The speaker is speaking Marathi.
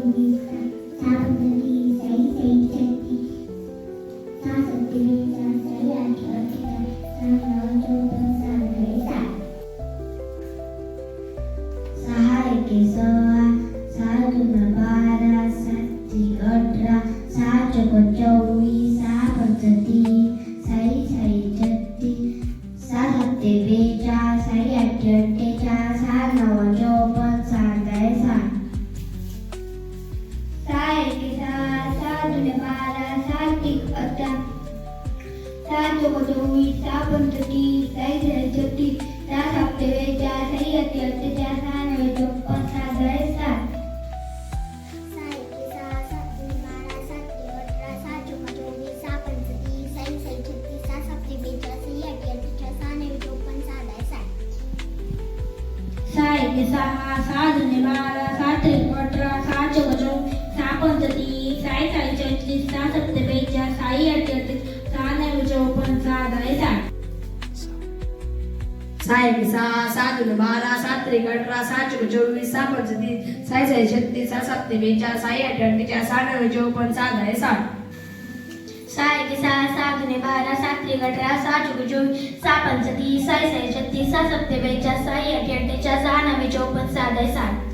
You. सहा एके सहा सहा दुने बारा सहा तीस अठरा सहा चौक चोवीस सहा पंचवीस सहा साई अठ्ठे अठ्ठेचाळ सहा नवे चौपन्न सात आहे साठ सहा एके सहा सात चोवीस साई साई सहा चाळीस छत्तीस सहा सप्ते साई अठ्ठेचाळीस अठ्ठेचाळ सहा नवे चौपन्न सात आहे साठ. सहा एक सहा सात दोन बारा सात त्रिक अठरा सहा चौक चोवीस सहा पंचतीस साई साई छत्तीस सहा सप्ते बेचाळ साई अठ्ठे सहा नवे चौपन्न सहा दहा साठ. सहा एक सहा सात दुने बारा सात त्रिक अठरा सहा चौक चोवीस सहा पंचतीस साई साई छत्तीस सहा सप्ते बेचाळ साई अठ्ठे सहा नवे चौपन्न सहा दहा साठ.